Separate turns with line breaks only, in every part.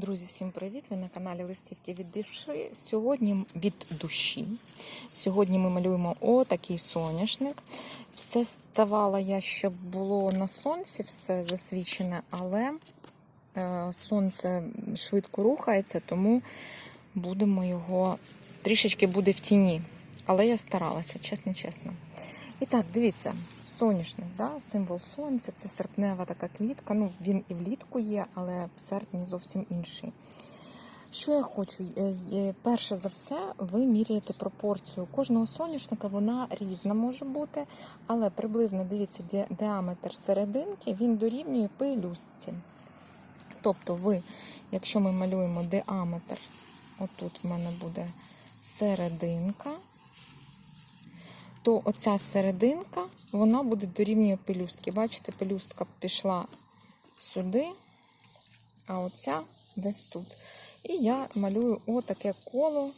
Друзі, всім привіт! Ви на каналі Листівки від душі. Сьогодні від душі. Сьогодні ми малюємо отакий соняшник. Все ставала я, щоб було на сонці, все засвічене, але е, сонце швидко рухається, тому будемо його трішечки буде в тіні. Але я старалася, чесно, чесно. І так, дивіться, соняшник, да? символ сонця, це серпнева така квітка. Ну, він і влітку є, але в серпні зовсім інший. Що я хочу? Е, е, Перше за все, ви міряєте пропорцію. Кожного соняшника вона різна може бути, але приблизно дивіться, ді- діаметр серединки він дорівнює пелюстці. Тобто, ви, якщо ми малюємо діаметр, отут в мене буде серединка то оця серединка, вона буде дорівнює пелюстки. Бачите, пелюстка пішла сюди, а оця десь тут. І я малюю отаке коло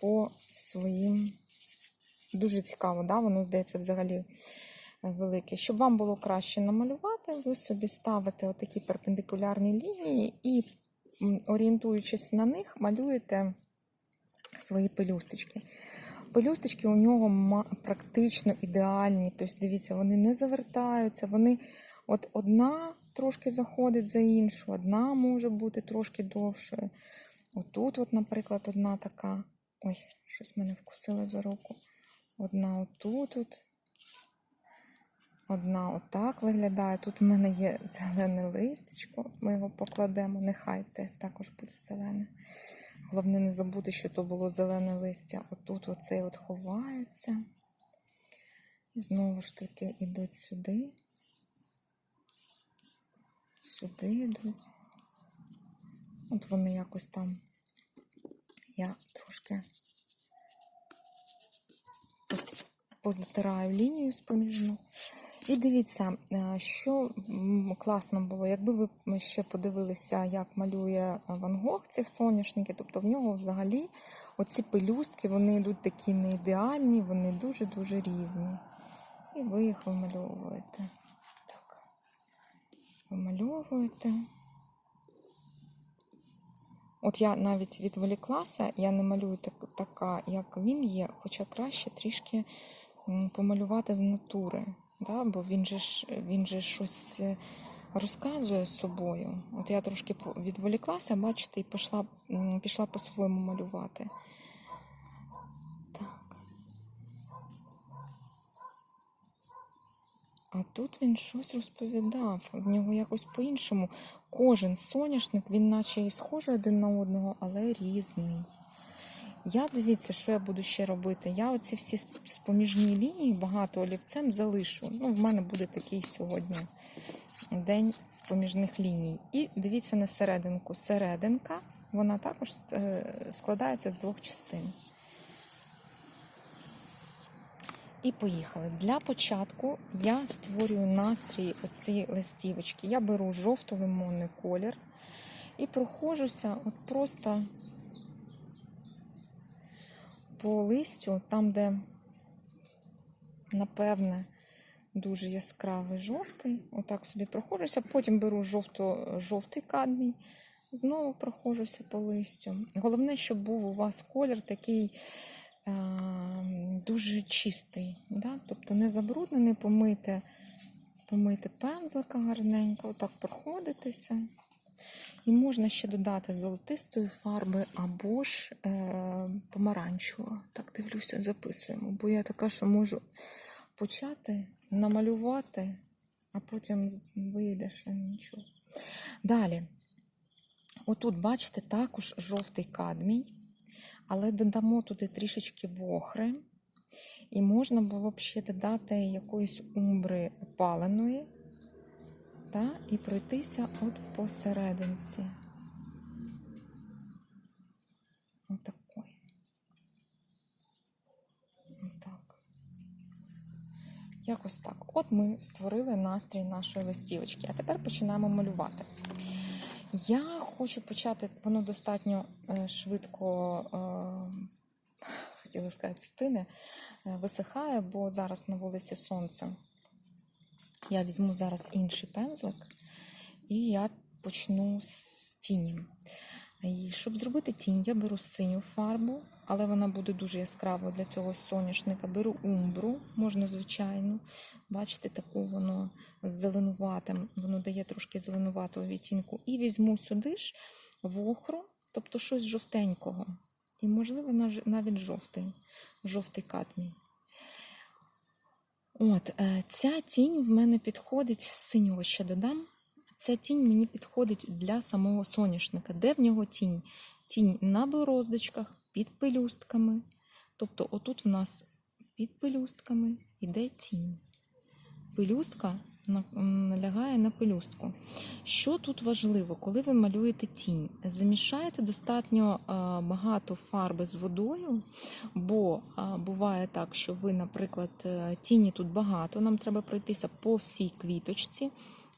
по своїм. Дуже цікаво, да? воно здається взагалі велике. Щоб вам було краще намалювати, ви собі ставите отакі перпендикулярні лінії і, орієнтуючись на них, малюєте свої пелюсточки. Пелюсточки у нього практично ідеальні. Тобто, дивіться, вони не завертаються, вони от одна трошки заходить за іншу, одна може бути трошки довшою. Отут, от, наприклад, одна така. Ой, щось мене вкусило за руку. Одна отут. От. Одна отак виглядає. Тут в мене є зелене листечко. Ми його покладемо. Нехай теж також буде зелене. Головне не забути, що то було зелене листя. Отут оцей от ховається. І знову ж таки йдуть сюди. Сюди йдуть. От вони якось там. Я трошки позатираю лінію споміжну. І дивіться, е, що класно було, якби ви ще подивилися, як малює Ван Гог ці соняшники, тобто в нього взагалі оці пелюстки, вони йдуть такі не ідеальні, вони дуже-дуже різні. І ви їх вимальовуєте. Так. Вимальовуєте. От я навіть відволіклася, я не малюю так, така, як він є, хоча краще трішки помалювати з натури. Да? Бо він же ж він же щось е, розказує з собою. От я трошки відволіклася, бачите, і пішла, пішла по-своєму малювати. Так. А тут він щось розповідав. В нього якось по-іншому. Кожен соняшник, він наче і схожий один на одного, але різний. Я дивіться, що я буду ще робити. Я оці всі споміжні лінії багато олівцем залишу. Ну, в мене буде такий сьогодні день з поміжних ліній. І дивіться на серединку. Серединка, вона також е, складається з двох частин. І поїхали. Для початку я створюю настрій оці листівочки. Я беру жовто-лимонний колір і проходжуся от просто по листю, там, де, напевне, дуже яскравий жовтий. Отак собі проходжуся. Потім беру жовто, жовтий кадмій, знову проходжуся по листю. Головне, щоб був у вас колір такий е, дуже чистий. Да? Тобто не забруднений, помити, помити пензлика гарненько, отак проходитися. І можна ще додати золотистої фарби або ж е, помаранчевого. Так дивлюся, записуємо. Бо я така, що можу почати намалювати, а потім вийде, що нічого. Далі. Отут, бачите, також жовтий кадмій, але додамо туди трішечки вохри. І можна було б ще додати якоїсь умбри паленої та, і пройтися от посерединці. Отакой. Отак. Якось так. От ми створили настрій нашої листівочки. А тепер починаємо малювати. Я хочу почати, воно достатньо е, швидко, е, хотіла сказати, стине, е, висихає, бо зараз на вулиці сонце. Я візьму зараз інший пензлик, і я почну з тіні. І щоб зробити тінь, я беру синю фарбу, але вона буде дуже яскравою для цього соняшника. Беру умбру, можна звичайну. Бачите, таку воно з зеленуватим, воно дає трошки зеленуватого відтінку. І візьму сюди ж вохру, тобто щось жовтенького. І, можливо, навіть жовтий, жовтий кадмій. От, е, ця тінь в мене підходить, синього ще додам. Ця тінь мені підходить для самого соняшника. Де в нього тінь? Тінь на бороздочках, під пелюстками. Тобто, отут в нас під пелюстками йде тінь. Пелюстка лягає на пелюстку. Що тут важливо, коли ви малюєте тінь? Замішайте достатньо багато фарби з водою, бо буває так, що ви, наприклад, е, тіні тут багато, нам треба пройтися по всій квіточці.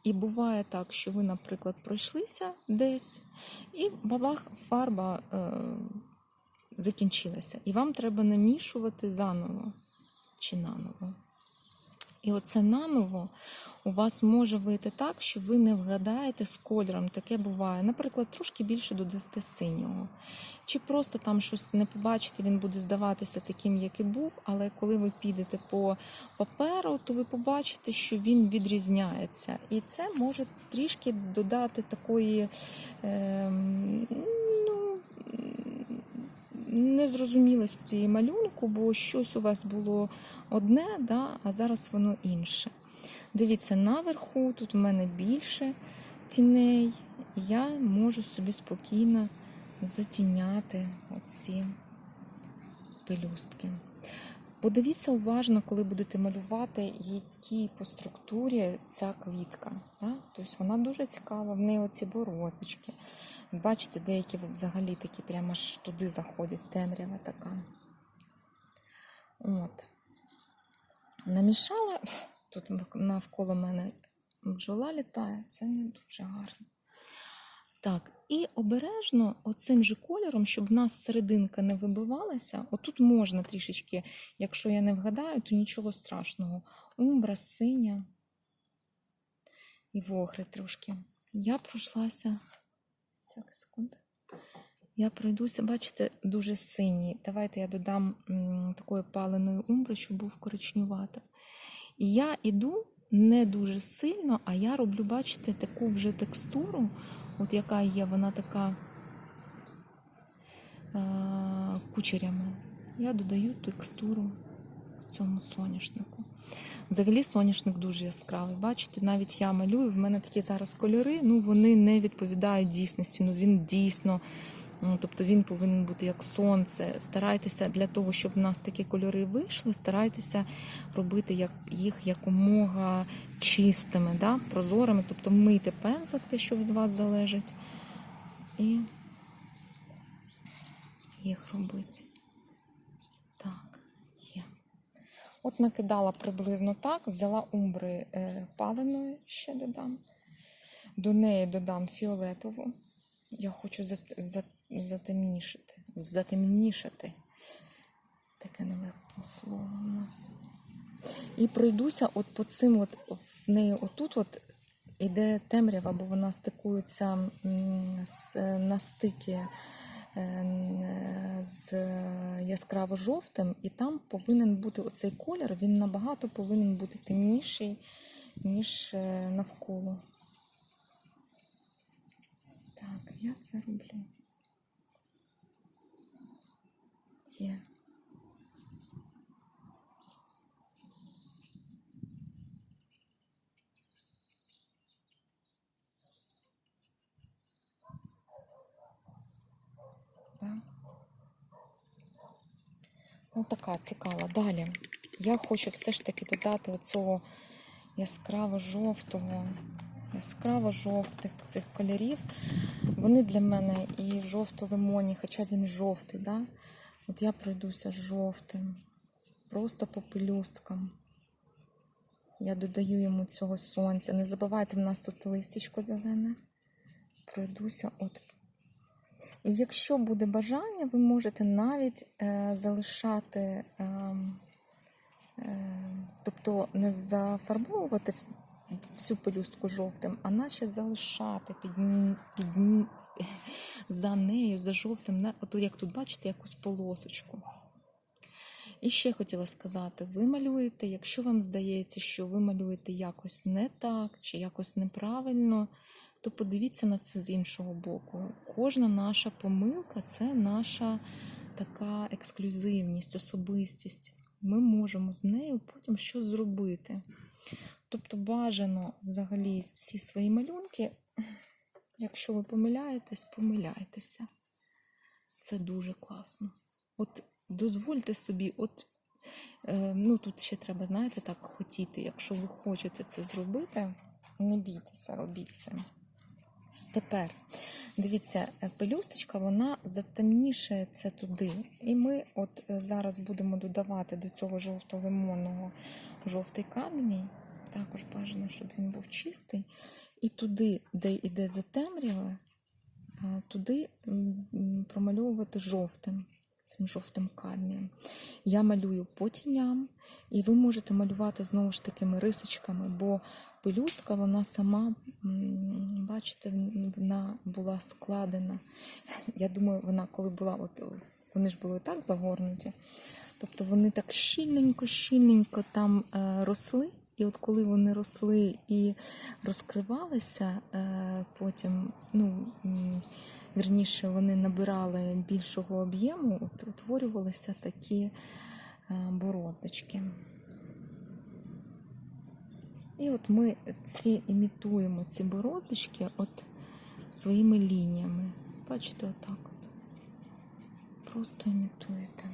І буває так, що ви, наприклад, пройшлися десь, і бабах, фарба е, закінчилася. І вам треба намішувати заново чи наново. І оце наново у вас може вийти так, що ви не вгадаєте з кольором. Таке буває. Наприклад, трошки більше додасте синього. Чи просто там щось не побачите, він буде здаватися таким, як і був, але коли ви підете по паперу, то ви побачите, що він відрізняється. І це може трішки додати такої ем, ну, незрозумілості малюнку, бо щось у вас було одне, да, а зараз воно інше. Дивіться, наверху тут в мене більше тіней, і я можу собі спокійно затіняти оці пелюстки. Подивіться уважно, коли будете малювати, які по структурі ця квітка. Да? Тобто вона дуже цікава, в неї оці бороздочки. Бачите, деякі взагалі такі прямо аж туди заходять, темрява така. От. Намішала, тут навколо мене бджола літає, це не дуже гарно. Так, і обережно оцим же кольором, щоб в нас серединка не вибивалася. Отут можна трішечки, якщо я не вгадаю, то нічого страшного. Умбра, синя і вохри трошки. Я пройшлася. Так, секунду. Я пройдуся, бачите, дуже синій. Давайте я додам такої паленої умбри, щоб був коричнювато. І я іду не дуже сильно, а я роблю, бачите, таку вже текстуру, от яка є, вона така е- кучерями. Я додаю текстуру цьому соняшнику. Взагалі соняшник дуже яскравий. Бачите, навіть я малюю, в мене такі зараз кольори, ну вони не відповідають дійсності. Ну він дійсно, тобто він повинен бути як сонце. Старайтеся для того, щоб в нас такі кольори вийшли, старайтеся робити їх якомога чистими, да? прозорими, тобто мийте пензлик, те, що від вас залежить, і їх робити. Так, є. От накидала приблизно так, взяла умбри е, паленої, ще додам. До неї додам фіолетову. Я хочу зат, зат, затемнішити. Затемнішати. Таке нелегке слово у нас. І пройдуся от по цим, от в неї отут от іде темрява, бо вона стикується з, на стики е, з яскраво-жовтим, і там повинен бути оцей колір, він набагато повинен бути темніший, ніж е, навколо. Так, я це роблю. Є. Так. Ну, така цікава. Далі. Я хочу все ж таки додати оцього яскраво-жовтого, яскраво-жовтих цих кольорів. Вони для мене і жовто-лимонні, хоча він жовтий, да? От я пройдуся жовтим, просто по пелюсткам. Я додаю йому цього сонця. Не забувайте, в нас тут листячко зелене. Пройдуся от і якщо буде бажання, ви можете навіть е, залишати, е, е, тобто не зафарбовувати всю пелюстку жовтим, а наче залишати під, під за нею, за жовтим, от як тут бачите, якусь полосочку. І ще хотіла сказати: ви малюєте, якщо вам здається, що ви малюєте якось не так чи якось неправильно, то подивіться на це з іншого боку. Кожна наша помилка це наша така ексклюзивність, особистість. Ми можемо з нею потім щось зробити. Тобто бажано взагалі всі свої малюнки, якщо ви помиляєтесь, помиляйтеся. Це дуже класно. От дозвольте собі, от е, ну тут ще треба, знаєте, так хотіти. Якщо ви хочете це зробити, не бійтеся, робіть це. Тепер, дивіться, е, пелюсточка, вона затемнішає це туди. І ми от е, зараз будемо додавати до цього жовто-лимонного жовтий кадмій. Також бажано, щоб він був чистий. І туди, де йде затемряве, туди промальовувати жовтим, цим жовтим кадмієм. Я малюю по тіням, і ви можете малювати знову ж такими рисочками, бо пелюстка, вона сама, бачите, вона була складена. Я думаю, вона коли була, от вони ж були так загорнуті. Тобто вони так щільненько-щільненько там е, росли. І от коли вони росли і розкривалися, е, потім, ну, вірніше, вони набирали більшого об'єму, от утворювалися такі е, бороздочки. І от ми ці імітуємо ці бороздочки от своїми лініями. Бачите, отак от. Просто імітуєте.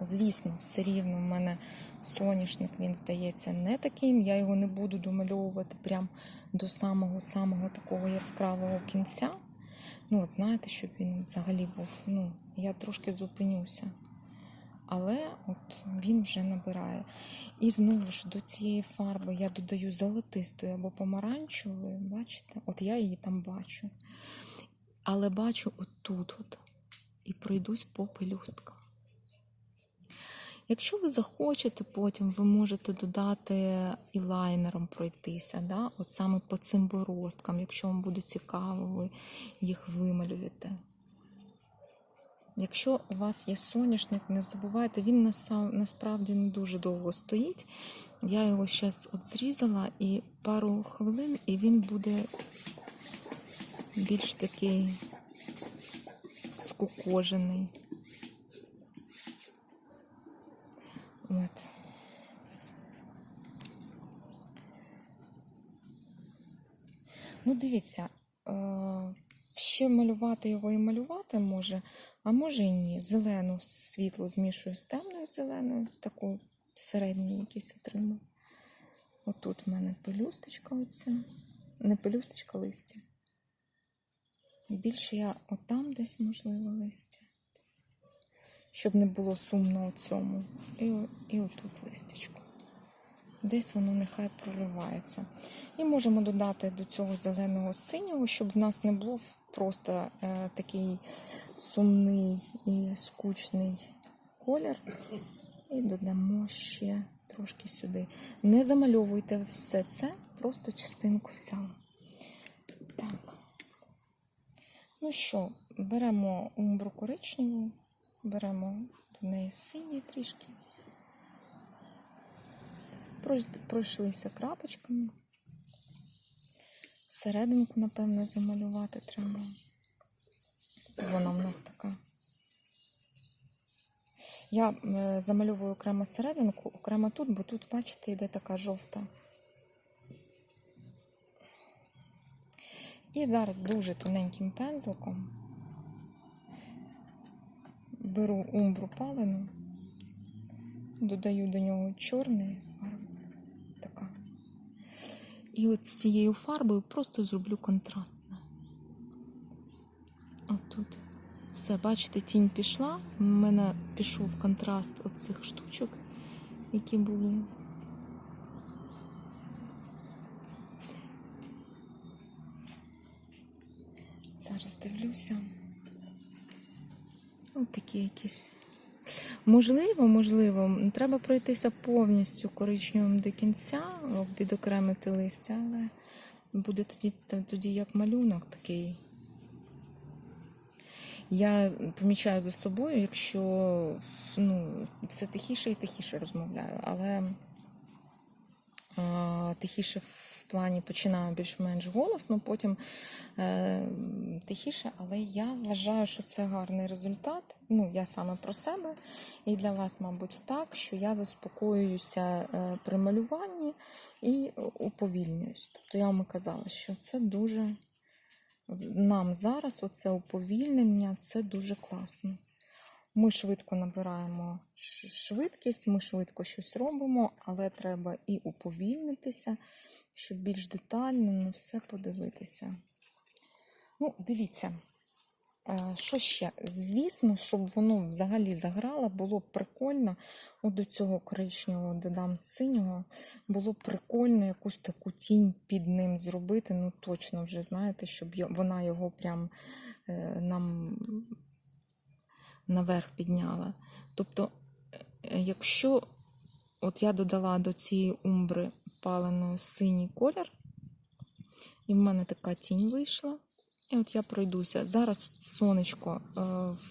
Звісно, все рівно в мене соняшник, він здається не таким. Я його не буду домальовувати прям до самого-самого такого яскравого кінця. Ну, от знаєте, щоб він взагалі був. Ну, я трошки зупинюся. Але от він вже набирає. І знову ж до цієї фарби я додаю золотистої або помаранчевої, бачите? От я її там бачу. Але бачу отут от і пройдусь по пелюсткам. Якщо ви захочете, потім ви можете додати і лайнером пройтися, да? от саме по цим бороздкам, якщо вам буде цікаво, ви їх вималюєте. Якщо у вас є соняшник, не забувайте, він насправді не дуже довго стоїть. Я його зараз от зрізала і пару хвилин, і він буде більш такий скукожений. От. Ну, дивіться, е, ще малювати його і малювати може, а може і ні. Зелену світло змішую з темною зеленою, таку середню якісь отримую. Отут в мене пелюсточка оця. Не пелюсточка, листя. Більше я отам десь, можливо, листя. Щоб не було сумно у цьому. І, і отут листячко. Десь воно нехай проривається. І можемо додати до цього зеленого синього, щоб в нас не був просто е, такий сумний і скучний колір. І додамо ще трошки сюди. Не замальовуйте все це, просто частинку взяла. Так. Ну що, беремо умбру коричневу, беремо до неї синій трішки. Пройшлися крапочками. Серединку, напевно, замалювати треба. Вона в нас така. Я е, замальовую окремо серединку, окремо тут, бо тут, бачите, йде така жовта. І зараз дуже тоненьким пензликом беру умбру палену, додаю до нього чорної фарби. Така. І от з цією фарбою просто зроблю контрастне. Отут. Все, бачите, тінь пішла. У мене пішов контраст оцих штучок, які були. Зараз дивлюся. Ось такі якісь. Можливо, можливо, треба пройтися повністю коричневим до кінця, відокремити листя, але буде тоді, тоді як малюнок такий. Я помічаю за собою, якщо ну, все тихіше і тихіше розмовляю, але а, тихіше плані починаю більш-менш голосно, потім е, тихіше, але я вважаю, що це гарний результат. Ну, я саме про себе, і для вас, мабуть, так, що я заспокоююся е, при малюванні і уповільнююсь. Тобто я вам казала, що це дуже нам зараз оце уповільнення це дуже класно. Ми швидко набираємо швидкість, ми швидко щось робимо, але треба і уповільнитися, щоб більш детально на все подивитися. Ну, дивіться, е, що ще? Звісно, щоб воно взагалі заграло, було б прикольно. От до цього коричневого додам синього. Було б прикольно якусь таку тінь під ним зробити. Ну, точно вже знаєте, щоб вона його прям е, нам наверх підняла. Тобто, е, якщо от я додала до цієї умбри паленої синій колір, і в мене така тінь вийшла. І от я пройдуся. Зараз сонечко е,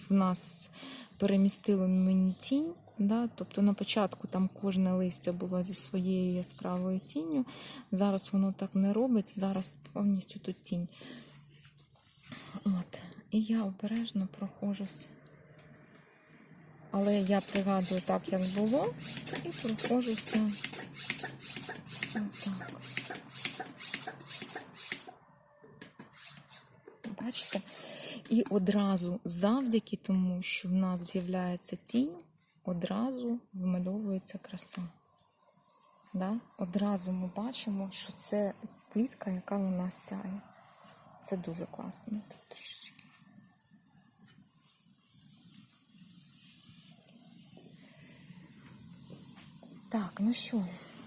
в нас перемістило мені тінь. Да? Тобто на початку там кожне листя було зі своєю яскравою тінню. Зараз воно так не робить, зараз повністю тут тінь. От. І я обережно проходжусь. Але я пригадую так, як було, і проходжуся отак. Бачите? І одразу, завдяки тому, що в нас з'являється тінь, одразу вмальовується краса. Да? Одразу ми бачимо, що це квітка, яка у нас сяє. Це дуже класно. Тут трішечки. Так, ну що,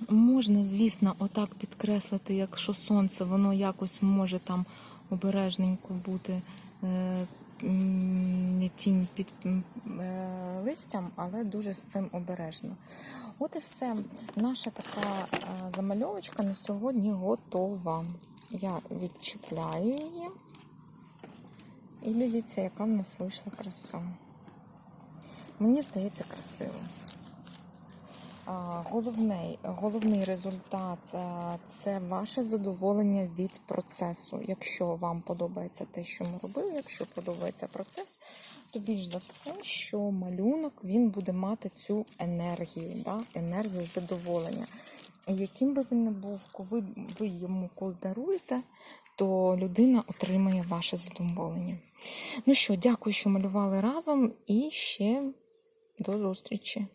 можна, звісно, отак підкреслити, якщо сонце, воно якось може там обережненько бути е, не тінь під е, листям, але дуже з цим обережно. От і все. Наша така е, замальовочка на сьогодні готова. Я відчіпляю її. І дивіться, яка в нас вийшла краса. Мені здається, красиво. Головний, головний результат це ваше задоволення від процесу. Якщо вам подобається те, що ми робили, якщо подобається процес, то більш за все, що малюнок він буде мати цю енергію, да? енергію задоволення. Яким би він не був, коли ви йому коли даруєте, то людина отримає ваше задоволення. Ну що, дякую, що малювали разом, і ще до зустрічі!